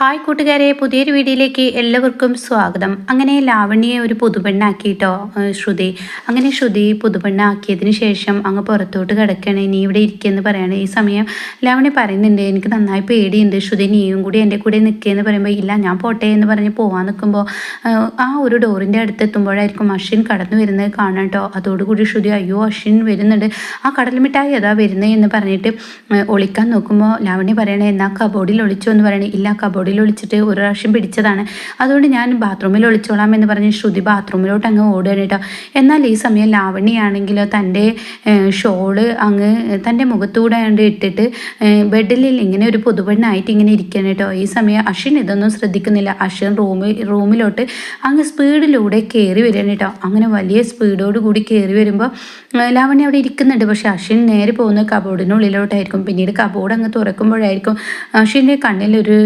Hi കൂട്ടുകാരെ പുതിയൊരു വീഡിയോയിലേക്ക് എല്ലാവർക്കും സ്വാഗതം. അങ്ങനെ ലാവണ്യെ ഒരു പുതുപെണ്ണാക്കിയിട്ടോ ശ്രുതി. അങ്ങനെ ശ്രുതി പുതുപെണ്ണാക്കിയതിന് ശേഷം അങ്ങ് പുറത്തോട്ട് കിടക്കണേ നീ ഇവിടെ ഇരിക്കുകയെന്ന് പറയാണ്. ഈ സമയം ലാവണ്യ പറയുന്നുണ്ട് എനിക്ക് നന്നായി പേടിയുണ്ട്. ശ്രുതി നീയും കൂടി എന്റെ കൂടെ നിൽക്കുകയെന്ന് പറയുമ്പോൾ ഇല്ല ഞാൻ പോട്ടെ എന്ന് പറഞ്ഞ് പോവാൻ നിൽക്കുമ്പോൾ ആ ഒരു ഡോറിന്റെ അടുത്ത് എത്തുമ്പോഴായിരിക്കും അശ്വിൻ കടന്നു വരുന്നത് കാണാം കേട്ടോ അതോടുകൂടി ശ്രുതി അയ്യോ അശ്വിൻ വരുന്നുണ്ട്. ആ കടൽ മിഠായി അതാ വരുന്നത് എന്ന് പറഞ്ഞിട്ട് ഒളിക്കാൻ നോക്കുമ്പോൾ ലാവണ്യ പറയണേ എന്നാ കബോർഡിൽ ഒളിച്ചോ എന്ന് പറയണേ. ഇല്ല കബോർഡിൽ ഒളിച്ചിട്ട് ഒരു പ്രാവശ്യം പിടിച്ചതാണ്. അതുകൊണ്ട് ഞാൻ ബാത്റൂമിൽ ഒളിച്ചോളാം എന്ന് പറഞ്ഞ് ശ്രുതി ബാത്റൂമിലോട്ട് അങ്ങ് ഓടുകയാണ് കേട്ടോ. എന്നാൽ ഈ സമയം ലാവണ്യാണെങ്കിൽ തന്റെ ഷോൾ അങ്ങ് തന്റെ മുഖത്തൂടെ കണ്ട് ഇട്ടിട്ട് ബെഡിലിൽ ഇങ്ങനെ ഒരു പുതുപെണ്ണായിട്ട് ഇങ്ങനെ ഇരിക്കുകയാണ് കേട്ടോ. ഈ സമയം അശ്വിൻ ഇതൊന്നും ശ്രദ്ധിക്കുന്നില്ല. അശ്വിൻ റൂമിൽ റൂമിലോട്ട് അങ്ങ് സ്പീഡിലൂടെ കയറി വരികയാണ് കേട്ടോ. അങ്ങനെ വലിയ സ്പീഡോട് കൂടി കയറി വരുമ്പോൾ ലാവണ്യ അവിടെ ഇരിക്കുന്നുണ്ട്. പക്ഷേ അശ്വിൻ നേരെ പോകുന്നത് കബോർഡിനുള്ളിലോട്ടായിരിക്കും പിന്നീട് കബോർഡ് അങ്ങ് തുറക്കുമ്പോഴായിരിക്കും അശ്വിന്റെ കണ്ണിലൊരു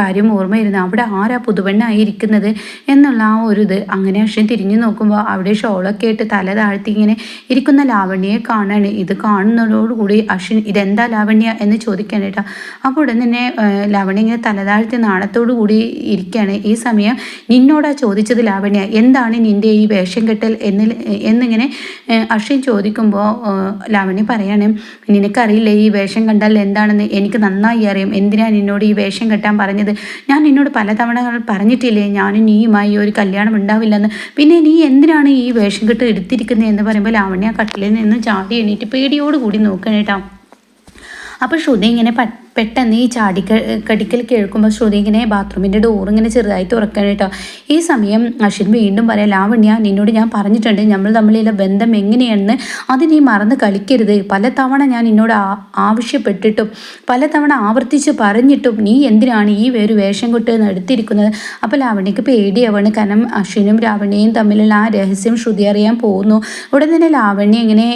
കാര്യം ഓർമ്മ വരുന്നത് അവിടെ ആരാ പുതുവെണ്ണായിരിക്കുന്നത് എന്നുള്ള ആ ഒരു ഇത് അങ്ങനെ പക്ഷേ തിരിഞ്ഞു നോക്കുമ്പോൾ അവിടെ ഷോളൊക്കെ ഇട്ട് തല താഴ്ത്തി ഇങ്ങനെ ഇരിക്കുന്ന ലാവണ്യയെ കാണാണ്. ഇത് കാണുന്നതോടുകൂടി അശ്വിൻ ഇതെന്താ ലാവണ്യ? എന്ന് ചോദിക്കാൻ കേട്ടോ. അപ്പോൾ ഉടൻ തന്നെ ലാവണ്യ ഇങ്ങനെ തല താഴ്ത്തി നാണത്തോടു കൂടി ഇരിക്കുകയാണ് ഈ സമയം നിന്നോടാ ചോദിച്ചത് ലാവണ്യ എന്താണ് നിന്റെ ഈ വേഷം കെട്ടൽ? എന്ന് എന്നിങ്ങനെ അശ്വിൻ ചോദിക്കുമ്പോൾ ലാവണ്യ പറയാണ് നിനക്കറിയില്ലേ ഈ വേഷം കണ്ടാൽ എന്താണെന്ന്? എനിക്ക് നന്നായി അറിയാം. എന്തിനാണ് നിന്നോട് ഈ വേഷം കെട്ടാൻ പറഞ്ഞത്? ഞാൻ നിന്നോട് പലതവണ പറഞ്ഞിട്ടില്ലേ ഞാനും നീയുമായി ഒരു കല്യാണം ഉണ്ടാവില്ലെന്ന്. പിന്നെ നീ എന്തിനാണ് ഈ വേഷം കെട്ട് എടുത്തിരിക്കുന്നത് എന്ന് പറയുമ്പോൾ ലാവണ്യ കട്ടിലിൽ നിന്ന് ചാടി എണീറ്റ് പേടിയോടുകൂടി നോക്കണേട്ടാ അപ്പോൾ ശ്രുതി ഇങ്ങനെ പ- പെട്ടെന്ന് ഈ ചാടി കടിക്കൽ കേൾക്കുമ്പോൾ ശ്രുതി ഇങ്ങനെ ബാത്റൂമിന്റെ ഡോർ ഇങ്ങനെ ചെറുതായി തുറക്കണം കേട്ടോ. ഈ സമയം അശ്വിൻ വീണ്ടും പറയാം ലാവണ്യ നിന്നോട് ഞാൻ പറഞ്ഞിട്ടുണ്ട് നമ്മൾ തമ്മിലുള്ള ബന്ധം എങ്ങനെയാണെന്ന് അത് നീ മറന്ന് കളിക്കരുത്. പല തവണ ഞാൻ നിന്നോട് ആവശ്യപ്പെട്ടിട്ടും പല തവണ ആവർത്തിച്ച് പറഞ്ഞിട്ടും നീ എന്തിനാണ് ഈ ഒരു വേഷം കൊട്ട് എടുത്തിരിക്കുന്നത് അപ്പോൾ ലാവണ്യക്ക് പേടിയാവാണ്. കാരണം അശ്വിനും രാവണ്യയും തമ്മിലുള്ള ആ രഹസ്യം ശ്രുതി അറിയാൻ പോകുന്നു. ഉടൻ തന്നെ ലാവണ്യ ഇങ്ങനെ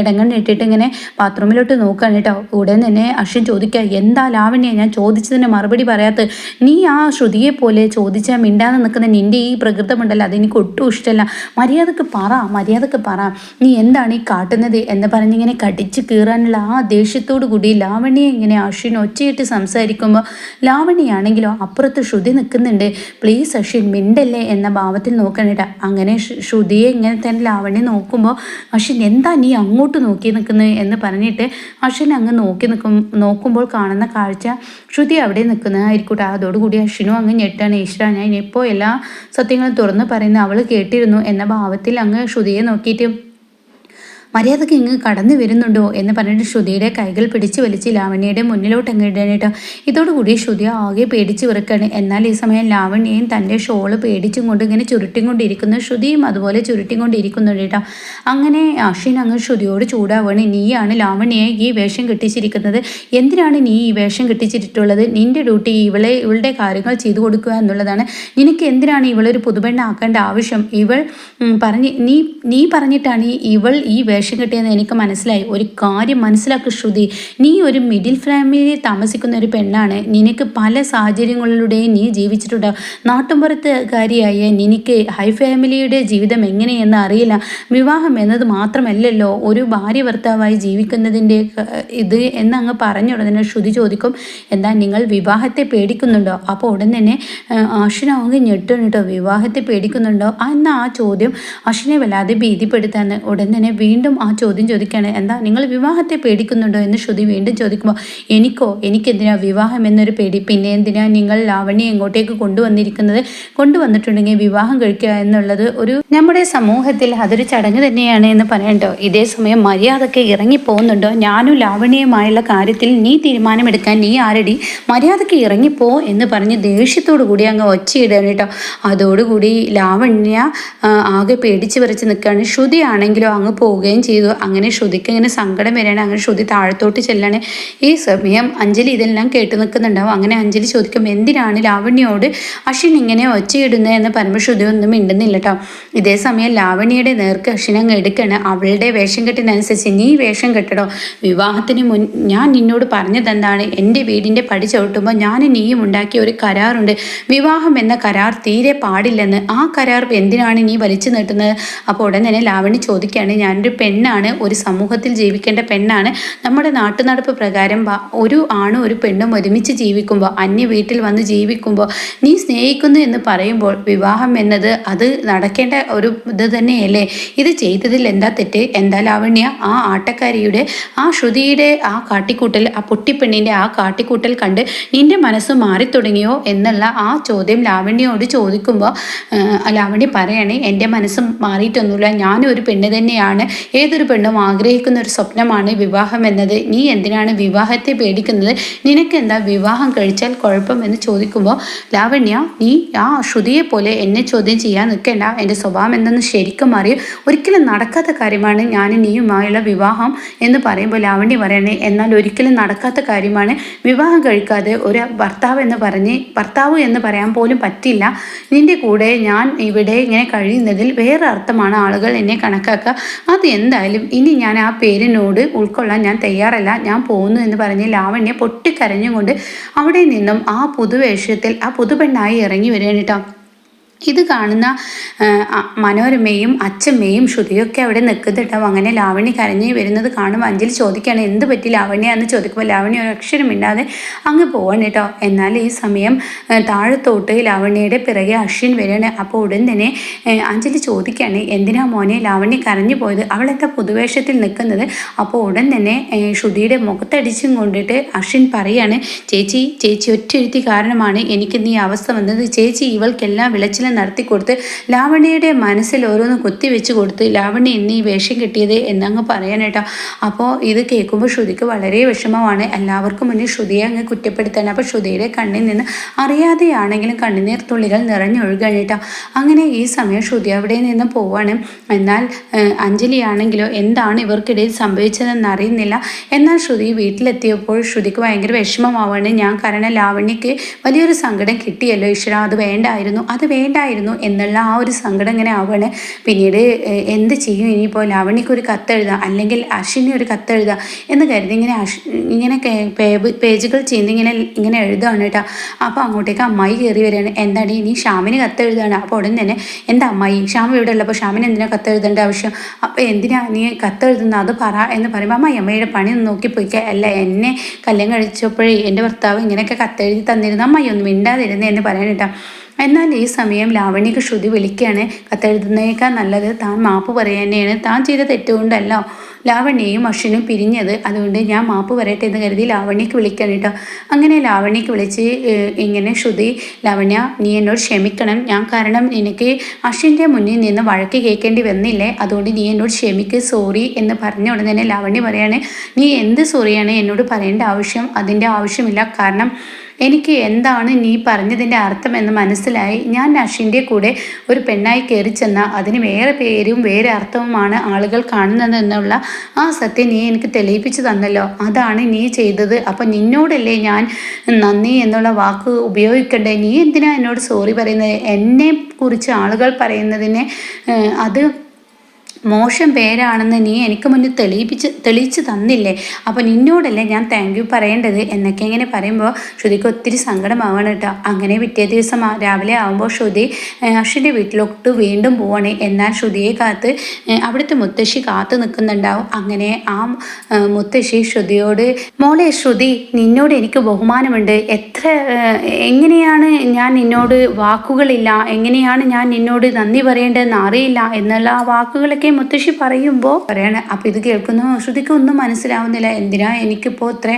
ഇടങ്ങണ്ണിട്ടിട്ട് ഇങ്ങനെ ബാത്റൂമിലോട്ട് നോക്കുകയാണ് കേട്ടോ. ഉടൻ തന്നെ അശ്വിൻ ചോദിക്കുക എന്താ ലാവണ്യ? ഞാൻ ചോദിച്ചതിന് മറുപടി പറയാത്ത നീ ആ ശ്രുതിയെ പോലെ ചോദിച്ചാൽ മിണ്ടാതെ നിൽക്കുന്ന നിന്റെ ഈ പ്രകൃതമുണ്ടല്ലോ അതെനിക്ക് ഒട്ടും ഇഷ്ടമല്ല. മര്യാദയ്ക്ക് പറ മര്യാദയ്ക്ക് പറ. നീ എന്താണ് ഈ കാട്ടുന്നത് എന്ന് പറഞ്ഞിങ്ങനെ കടിച്ച് കീറാനുള്ള ആ ദേഷ്യത്തോടു കൂടി ലാവണ്യെ ഇങ്ങനെ അശ്വിൻ ഒച്ചയിട്ട് സംസാരിക്കുമ്പോൾ ലാവണ്യാണെങ്കിലോ അപ്പുറത്ത് ശ്രുതി നിൽക്കുന്നുണ്ട് പ്ലീസ് അശ്വിൻ മിണ്ടല്ലേ? എന്ന ഭാവത്തിൽ നോക്കണേട്ട അങ്ങനെ ശ്രു- ശ്രുതിയെ ഇങ്ങനെ തന്നെ ലാവണ്യ നോക്കുമ്പോൾ അശ്വിൻ എന്താ നീ അങ്ങോട്ട് നോക്കി നിൽക്കുന്നത് എന്ന് പറഞ്ഞിട്ട് അശ്വിൻ അങ്ങ് നോക്കി നിൽക്കും നോക്കുമ്പോൾ കാണുന്ന കാഴ്ച ശ്രുതി അവിടെ നിൽക്കുന്നതായിരിക്കട്ടെ. അതോടുകൂടി അശ്വിനും അങ്ങ് ഞെട്ടാണ്. ഈശ്വര ഞാൻ ഇപ്പോൾ എല്ലാ സത്യങ്ങളും തുറന്ന് പറയുന്ന അവൾ കേട്ടിരുന്നു എന്ന ഭാവത്തിൽ അങ്ങ് ശ്രുതിയെ നോക്കിയിട്ട് മര്യാദയ്ക്ക് ഇങ്ങ് കടന്നു വരുന്നുണ്ടോ എന്ന് പറഞ്ഞിട്ട് ശ്രുതിയുടെ കൈകൾ പിടിച്ച് വലിച്ച് ലാവണ്യയുടെ മുന്നിലോട്ട് അങ്ങ് ഇടാനായിട്ട് ഇതോടുകൂടി ശ്രുതി ആകെ പേടിച്ച് വിറക്കാണ് എന്നാൽ ഈ സമയം ലാവണ്യയും തന്റെ ഷോൾ പേടിച്ചും കൊണ്ട് ഇങ്ങനെ ചുരുട്ടിയും കൊണ്ടിരിക്കുന്നു ശ്രുതിയും അതുപോലെ ചുരുട്ടിയും കൊണ്ടിരിക്കുന്നുണ്ട് കേട്ടോ. അങ്ങനെ അശ്വിൻ അങ്ങ് ശ്രുതിയോട് ചൂടാവാണ് നീയാണ് ലാവണ്യയെ ഈ വേഷം കെട്ടിച്ചിരിക്കുന്നത്. എന്തിനാണ് നീ ഈ വേഷം കെട്ടിച്ചിട്ടുള്ളത് നിന്റെ ഡ്യൂട്ടി ഇവളെ ഇവളുടെ കാര്യങ്ങൾ ചെയ്തു കൊടുക്കുക എന്നുള്ളതാണ്. നിനക്ക് എന്തിനാണ് ഇവളൊരു പുതുപെണ്ണാക്കേണ്ട ആവശ്യം? ഇവൾ പറഞ്ഞ് നീ നീ പറഞ്ഞിട്ടാണ് ഇവൾ ഈ വേഷം കെട്ടിയെന്ന് എനിക്ക് മനസ്സിലായി. ഒരു കാര്യം മനസ്സിലാക്കി ശ്രുതി. നീ ഒരു മിഡിൽ ഫാമിലിയിൽ താമസിക്കുന്ന ഒരു പെണ്ണാണ്. നിനക്ക് പല സാഹചര്യങ്ങളിലൂടെയും നീ ജീവിച്ചിട്ടുണ്ടാവും നാട്ടുമ്പുറത്തുകാരിയായ നിനക്ക് ഹൈ ഫാമിലിയുടെ ജീവിതം എങ്ങനെയെന്ന് അറിയില്ല. വിവാഹം എന്നത് മാത്രമല്ലല്ലോ. ഒരു ഭാര്യ ഭർത്താവായി ജീവിക്കുന്നതിന്റെ ഇത് എന്നങ്ങ് പറഞ്ഞ ഉടനെ ശ്രുതി ചോദിക്കും എന്താ നിങ്ങൾ വിവാഹത്തെ പേടിക്കുന്നുണ്ടോ? അപ്പോൾ ഉടൻ തന്നെ അശ്വിനാവുക ഞെട്ടണം കേട്ടോ. വിവാഹത്തെ പേടിക്കുന്നുണ്ടോ? എന്ന ആ ചോദ്യം അശ്വിനെ വല്ലാതെ ഭീതിപ്പെടുത്താൻ ഉടൻ തന്നെ വീണ്ടും ആ ചോദ്യം ചോദിക്കുകയാണ് എന്താ നിങ്ങൾ വിവാഹത്തെ പേടിക്കുന്നുണ്ടോ? എന്ന് ശ്രുതി വീണ്ടും ചോദിക്കുമ്പോൾ എനിക്കോ? എനിക്കെന്തിനാ വിവാഹം എന്നൊരു പേടി? പിന്നെ എന്തിനാ നിങ്ങൾ ലാവണ്യെ എങ്ങോട്ടേക്ക് കൊണ്ടുവന്നിരിക്കുന്നത്? കൊണ്ടുവന്നിട്ടുണ്ടെങ്കിൽ വിവാഹം കഴിക്കുക എന്നുള്ളത് ഒരു നമ്മുടെ സമൂഹത്തിൽ അതൊരു ചടങ്ങ് തന്നെയാണ് എന്ന് പറയണ്ടോ? ഇതേ സമയം മര്യാദയ്ക്ക് ഇറങ്ങി പോകുന്നുണ്ടോ? ഞാനും ലാവണ്യയുമായുള്ള കാര്യത്തിൽ നീ തീരുമാനമെടുക്കാൻ നീ ആരടി? മര്യാദയ്ക്ക് ഇറങ്ങിപ്പോ എന്ന് പറഞ്ഞ് ദേഷ്യത്തോടു കൂടി അങ്ങ് ഒച്ചയിടുകയാണ് കേട്ടോ. അതോടുകൂടി ലാവണ്യ ആകെ പേടിച്ച് വരച്ച് നിൽക്കുകയാണ്. ശ്രുതി ആണെങ്കിലോ അങ്ങ് പോവുകയും ചെയ്തു. അങ്ങനെ ശ്രുതിക്ക് ഇങ്ങനെ സങ്കടം വരികയാണ്. അങ്ങനെ ശ്രുതി താഴത്തോട്ട് ചെല്ലാണ്. ഈ സമയം അഞ്ജലി ഇതെല്ലാം കേട്ട് നിൽക്കുന്നുണ്ടാവും. അങ്ങനെ അഞ്ജലി ചോദിക്കും എന്തിനാണ് ലാവണ്യോട് അശ്വിൻ ഇങ്ങനെ ഒച്ചയിടുന്നത് എന്ന് പറയുമ്പോൾ ശ്രുതി ഒന്നും മിണ്ടുന്നില്ല കേട്ടോ ഇതേ സമയം ലാവണിയുടെ നേർക്ക് അശ്വിൻ അങ്ങ് എടുക്കുകയാണ് അവളുടെ വേഷം കെട്ടിനനുസരിച്ച് നീ വേഷം കെട്ടടോ. വിവാഹത്തിന് മുൻ ഞാൻ നിന്നോട് പറഞ്ഞതെന്താണ്? എന്റെ വീടിന്റെ പടി ചവിട്ടുമ്പോൾ ഞാൻ നീയും ഉണ്ടാക്കിയ ഒരു കരാറുണ്ട്. വിവാഹം എന്ന കരാർ തീരെ പാടില്ലെന്ന്. ആ കരാർ എന്തിനാണ് നീ വലിച്ചു നീട്ടുന്നത്? അപ്പോൾ ഉടൻ തന്നെ ലാവണി ചോദിക്കുകയാണ് ഞാനൊരു പെൺ പെണ്ണാണ് ഒരു സമൂഹത്തിൽ ജീവിക്കേണ്ട പെണ്ണാണ്. നമ്മുടെ നാട്ടുനടപ്പ് പ്രകാരം ഒരു ആണും ഒരു പെണ്ണും ഒരുമിച്ച് ജീവിക്കുമ്പോൾ അന്യ വീട്ടിൽ വന്ന് ജീവിക്കുമ്പോൾ നീ സ്നേഹിക്കുന്നു എന്ന് പറയുമ്പോൾ വിവാഹം എന്നത് അത് നടക്കേണ്ട ഒരു ഇത് തന്നെയല്ലേ? ഇത് ചെയ്തതിൽ എന്താ തെറ്റ്? എന്താ ലാവണ്യ? ആ ആട്ടക്കാരിയുടെ ആ ശ്രുതിയുടെ ആ കാട്ടിക്കൂട്ടൽ ആ പൊട്ടിപ്പെണ്ണിന്റെ ആ കാട്ടിക്കൂട്ടൽ കണ്ട് നിന്റെ മനസ്സ് മാറിത്തുടങ്ങിയോ എന്നുള്ള ആ ചോദ്യം ലാവണ്യോട് ചോദിക്കുമ്പോൾ ലാവണ്യ പറയണേ എന്റെ മനസ്സ് മാറിയിട്ടൊന്നുമില്ല. ഞാനും ഒരു പെണ്ണ് തന്നെയാണ്. ഏതൊരു പെണ്ണും ആഗ്രഹിക്കുന്ന ഒരു സ്വപ്നമാണ് വിവാഹം എന്നത്. നീ എന്തിനാണ് വിവാഹത്തെ പേടിക്കുന്നത്? നിനക്കെന്താ വിവാഹം കഴിച്ചാൽ കുഴപ്പം എന്ന് ചോദിക്കുമ്പോൾ ലാവണ്യ നീ ആ ശ്രുതിയെ പോലെ എന്നെ ചോദ്യം ചെയ്യാൻ നിൽക്കേണ്ട. എന്റെ സ്വഭാവം എന്തെന്ന് ശരിക്കും അറിയും. ഒരിക്കലും നടക്കാത്ത കാര്യമാണ് ഞാൻ നീയുമായുള്ള വിവാഹം എന്ന് പറയുമ്പോൾ ലാവണ്യ പറയണേ. എന്നാൽ ഒരിക്കലും നടക്കാത്ത കാര്യമാണ് വിവാഹം കഴിക്കാതെ ഒരു ഭർത്താവ് എന്ന് പറഞ്ഞ് ഭർത്താവ് എന്ന് പറയാൻ പോലും പറ്റില്ല. നിന്റെ കൂടെ ഞാൻ ഇവിടെ ഇങ്ങനെ കഴിയുന്നതിൽ വേറെ അർത്ഥമാണ് ആളുകൾ എന്നെ കണക്കാക്കുക. അത് എന്തായാലും ഇനി ഞാൻ ആ പേരിനോട് ഉൾക്കൊള്ളാൻ ഞാൻ തയ്യാറല്ല. ഞാൻ പോകുന്നു എന്ന് പറഞ്ഞ് ലാവണ്യ പൊട്ടിക്കരഞ്ഞുകൊണ്ട് അവിടെ നിന്നും ആ പുതുവേഷത്തിൽ ആ പുതുപെണ്ണായി ഇറങ്ങി വരികയാണ് കേട്ടോ. ഇത് കാണുന്ന മനോരമയും അച്ഛമ്മയും ശ്രുതിയൊക്കെ അവിടെ നിൽക്കുന്നുണ്ടാവും. അങ്ങനെ ലാവണി കരഞ്ഞ് വരുന്നത് കാണുമ്പോൾ അഞ്ജലി ചോദിക്കുകയാണ് എന്ത് പറ്റി ലാവണ്യാന്ന്? ചോദിക്കുമ്പോൾ ലാവണി ഒരു അക്ഷരം ഇല്ലാതെ അങ്ങ് പോവാണ് കേട്ടോ. എന്നാൽ ഈ സമയം താഴത്തോട്ട് ലാവണ്യയുടെ പിറകെ അശ്വിൻ വരികയാണ്. അപ്പോൾ ഉടൻ തന്നെ അഞ്ജലി ചോദിക്കുകയാണ് എന്തിനാ മോനെ ലാവണ്യ കരഞ്ഞു പോയത്? അവളെന്താ പുതുവേഷത്തിൽ നിൽക്കുന്നത്? അപ്പോൾ ഉടൻ തന്നെ ശ്രുതിയുടെ മുഖത്തടിച്ചും കൊണ്ടിട്ട് അശ്വിൻ പറയാണ് ചേച്ചി ചേച്ചി ഒറ്റ കാരണമാണ് എനിക്ക് നീ അവസ്ഥ വന്നത്. ചേച്ചി ഇവൾക്കെല്ലാം വിളച്ചിലും നടത്തിക്കൊടുത്ത് ലാവണ്യയുടെ മനസ്സിൽ ഓരോന്ന് കുത്തിവെച്ച് കൊടുത്ത് ലാവണ്യ ഇന്ന് ഈ വേഷം കിട്ടിയത് എന്നങ്ങ് പറയാനേട്ടോ. അപ്പോൾ ഇത് കേൾക്കുമ്പോൾ ശ്രുതിക്ക് വളരെ വിഷമമാണ്. എല്ലാവർക്കും മുന്നിൽ ശ്രുതിയെ അങ്ങ് കുറ്റപ്പെടുത്താൻ. അപ്പോൾ ശ്രുതിയുടെ കണ്ണിൽ നിന്ന് അറിയാതെയാണെങ്കിലും കണ്ണുനീർ തുള്ളികൾ നിറഞ്ഞൊഴുകാണ് കേട്ടോ അങ്ങനെ ഈ സമയം ശ്രുതി അവിടെ നിന്ന് പോവാണ്. എന്നാൽ അഞ്ജലിയാണെങ്കിലോ എന്താണ് ഇവർക്കിടയിൽ സംഭവിച്ചതെന്ന് അറിയുന്നില്ല. എന്നാൽ ശ്രുതി വീട്ടിലെത്തിയപ്പോൾ ശ്രുതിക്ക് ഭയങ്കര വിഷമമാവാണ്. ഞാൻ കാരണം ലാവണ്യക്ക് വലിയൊരു സങ്കടം കിട്ടിയല്ലോ ഈശ്വര. അത് വേണ്ടായിരുന്നു. അത് വേണ്ട ഉണ്ടായിരുന്നു എന്നുള്ള ആ ഒരു സങ്കടം ഇങ്ങനെ ആവുകയാണ്. പിന്നീട് എന്ത് ചെയ്യും? ഇനിയിപ്പോൾ ലാവണിക്ക് ഒരു കത്തെഴുതാം അല്ലെങ്കിൽ അശ്വിനി ഒരു കത്തെഴുതാം എന്ന് കരുതി ഇങ്ങനെ അഷ് ഇങ്ങനെ പേജുകൾ ചെയ്യുന്ന ഇങ്ങനെ ഇങ്ങനെ എഴുതുകയാണ് കേട്ടോ. അപ്പോൾ അങ്ങോട്ടേക്ക് അമ്മായി കയറി വരികയാണ്. എന്താണ് ഇനി ഷാമിന് കത്തെഴുതാണ് അപ്പോൾ ഉടൻ തന്നെ എന്താ അമ്മായി ഷാം ഇവിടെ ഉള്ളപ്പോൾ ഷാമിന് എന്തിനാ കത്തെഴുതേണ്ട ആവശ്യം? അപ്പോൾ എന്തിനാ നീ കത്തെഴുതുന്നത് അത് പറ എന്ന് പറയുമ്പോൾ അമ്മായി അമ്മയുടെ പണി ഒന്ന് നോക്കി പോയിക്കുക അല്ല എന്നെ കല്യാണം കഴിച്ചപ്പോഴേ എന്റെ ഭർത്താവ് ഇങ്ങനെയൊക്കെ കത്തെഴുതി തന്നിരുന്നു. അമ്മായി ഒന്നും മിണ്ടാതിരുന്നേ എന്ന് പറയാൻ എന്നാൽ ഈ സമയം ലാവണ്യക്ക് ശ്രുതി വിളിക്കുകയാണ്. കത്തെഴുതുന്നേക്കാൾ നല്ലത് താൻ മാപ്പ് പറയാനെയാണ് താൻ ചെയ്ത തെറ്റുകൊണ്ടല്ലോ ലാവണ്യയും അശ്വിനും പിരിഞ്ഞത്. അതുകൊണ്ട് ഞാൻ മാപ്പ് പറയട്ടെ എന്ന് കരുതി ലാവണ്യക്ക് വിളിക്കാൻ കേട്ടോ. അങ്ങനെ ലാവണ്യക്ക് വിളിച്ച് ഇങ്ങനെ ശ്രുതി ലാവണ്യ നീ എന്നോട് ക്ഷമിക്കണം. ഞാൻ കാരണം എനിക്ക് അശ്വിന്റെ മുന്നിൽ നിന്ന് വഴക്ക് കേൾക്കേണ്ടി വന്നില്ലേ? അതുകൊണ്ട് നീ എന്നോട് ക്ഷമിക്ക് സോറി എന്ന് പറഞ്ഞ ഉടനെ തന്നെ ലാവണ്യ പറയാണ്. നീ എന്ത് സോറിയാണ് എന്നോട് പറയേണ്ട ആവശ്യം? അതിന്റെ ആവശ്യമില്ല. കാരണം എനിക്ക് എന്താണ് നീ പറഞ്ഞതിന്റെ അർത്ഥം എന്ന് മനസ്സിലായി. ഞാൻ നഷിന്റെ കൂടെ ഒരു പെണ്ണായി കയറി ചെന്ന അതിന് വേറെ പേരും വേറെ അർത്ഥവുമാണ് ആളുകൾ കാണുന്നത് എന്നുള്ള ആ സത്യം നീ എനിക്ക് തെളിയിപ്പിച്ചു തന്നല്ലോ. അതാണ് നീ ചെയ്തത്. അപ്പം നിന്നോടല്ലേ ഞാൻ നന്ദി എന്നുള്ള വാക്ക് ഉപയോഗിക്കണ്ടേ? നീ എന്തിനാ എന്നോട് സോറി പറയുന്നത്? എന്നെ കുറിച്ച് ആളുകൾ പറയുന്നതിനെ അത് മോശം പേരാണെന്ന് നീ എനിക്ക് മുന്നിൽ തെളിയിപ്പിച്ച് തെളിയിച്ച് തന്നില്ലേ? അപ്പോൾ നിന്നോടല്ലേ ഞാൻ താങ്ക് യു പറയേണ്ടത് എന്നൊക്കെ ഇങ്ങനെ പറയുമ്പോൾ ശ്രുതിക്ക് ഒത്തിരി സങ്കടമാവാണ് കേട്ടോ. അങ്ങനെ പിറ്റേ ദിവസം രാവിലെ ആകുമ്പോൾ ശ്രുതി അർഷിന്റെ വീട്ടിലോട്ട് വീണ്ടും പോവാണ്. എന്നാൽ ശ്രുതിയെ കാത്ത് അവിടുത്തെ മുത്തശ്ശി കാത്തു നിൽക്കുന്നുണ്ടാവും. അങ്ങനെ ആ മുത്തശ്ശി ശ്രുതിയോട് മോളെ ശ്രുതി നിന്നോട് എനിക്ക് ബഹുമാനമുണ്ട്. എത്ര എങ്ങനെയാണ് ഞാൻ നിന്നോട് വാക്കുകളില്ല? എങ്ങനെയാണ് ഞാൻ നിന്നോട് നന്ദി പറയേണ്ടതെന്ന് അറിയില്ല? എന്നുള്ള ആ വാക്കുകളൊക്കെ മുത്തശ്ശി പറയുമ്പോൾ പറയാണ് അപ്പം ഇത് കേൾക്കുന്നു. ശ്രുതിക്ക് ഒന്നും മനസ്സിലാവുന്നില്ല. എന്തിനാ എനിക്കിപ്പോൾ ഇത്ര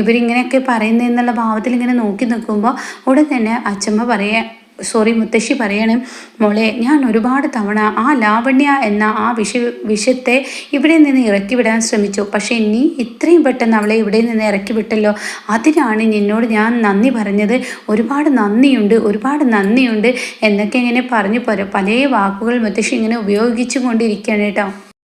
ഇവരിങ്ങനെയൊക്കെ പറയുന്നതെന്നുള്ള ഭാവത്തിൽ ഇങ്ങനെ നോക്കി നിൽക്കുമ്പോൾ ഉടൻ തന്നെ അച്ഛമ്മ പറയാ സോറി മുത്തശ്ശി പറയണേ മോളെ ഞാൻ ഒരുപാട് തവണ ആ ലാവണ്യ എന്ന ആ വിഷ വിഷത്തെ ഇവിടെ നിന്ന് ഇറക്കി വിടാൻ ശ്രമിച്ചു. പക്ഷേ നീ ഇത്രയും പെട്ടെന്ന് അവളെ ഇവിടെ നിന്ന് ഇറക്കി വിട്ടല്ലോ അതിനാണ് നിന്നോട് ഞാൻ നന്ദി പറഞ്ഞത്. ഒരുപാട് നന്ദിയുണ്ട് ഒരുപാട് നന്ദിയുണ്ട് എന്നൊക്കെ ഇങ്ങനെ പറഞ്ഞു. പല വാക്കുകൾ മുത്തശ്ശി ഇങ്ങനെ ഉപയോഗിച്ചു കൊണ്ടിരിക്കുകയാണ് കേട്ടോ.